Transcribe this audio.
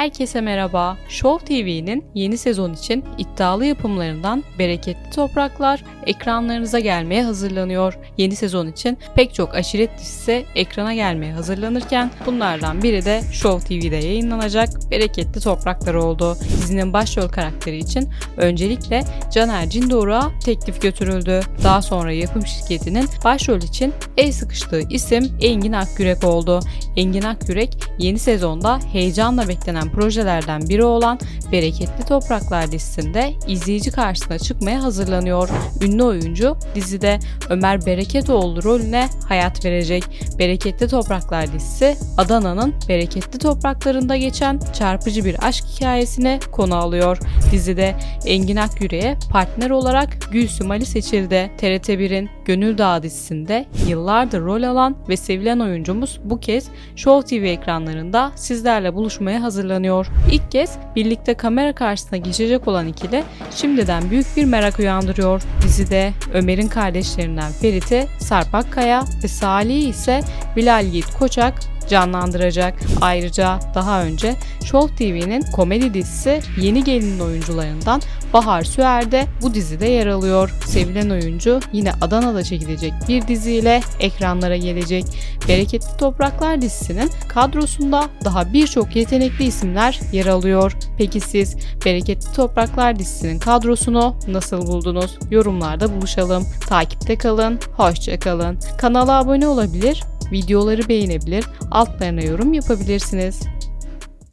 Herkese merhaba. Show TV'nin yeni sezon için iddialı yapımlarından Bereketli Topraklar ekranlarınıza gelmeye hazırlanıyor. Yeni sezon için pek çok aşiret dizisi ekrana gelmeye hazırlanırken bunlardan biri de Show TV'de yayınlanacak Bereketli Topraklar oldu. Dizinin başrol karakteri için öncelikle Caner Cindoruk'a teklif götürüldü. Daha sonra yapım şirketinin başrol için el sıkıştığı isim Engin Akgürek oldu. Engin Akgürek yeni sezonda heyecanla beklenen projelerden biri olan Bereketli Topraklar dizisinde izleyici karşısına çıkmaya hazırlanıyor. Ünlü oyuncu dizide Ömer Bereketoğlu rolüne hayat verecek. Bereketli Topraklar dizisi Adana'nın bereketli topraklarında geçen çarpıcı bir aşk hikayesine konu alıyor. Dizide Engin Akgüre'ye partner olarak Gülsüm Ali seçildi. TRT1'in Gönül Dağı dizisinde yıllardır rol alan ve sevilen oyuncumuz bu kez Show TV ekranlarında sizlerle buluşmaya hazırlanıyor. İlk kez birlikte kamera karşısına geçecek olan ikili şimdiden büyük bir merak uyandırıyor. Dizide Ömer'in kardeşlerinden Ferit'i Sarp Akkaya ve Salih'i ise Bilal Yiğit Koçak canlandıracak. Ayrıca daha önce Show TV'nin komedi dizisi Yeni Gelinin oyuncularından Bahar Süer de bu dizide yer alıyor. Sevilen oyuncu yine Adana'da çekilecek bir diziyle ekranlara gelecek. Bereketli Topraklar dizisinin kadrosunda daha birçok yetenekli isimler yer alıyor. Peki siz Bereketli Topraklar dizisinin kadrosunu nasıl buldunuz? Yorumlarda buluşalım. Takipte kalın, hoşça kalın. Kanala abone olabilir, videoları beğenebilir, altlarına yorum yapabilirsiniz.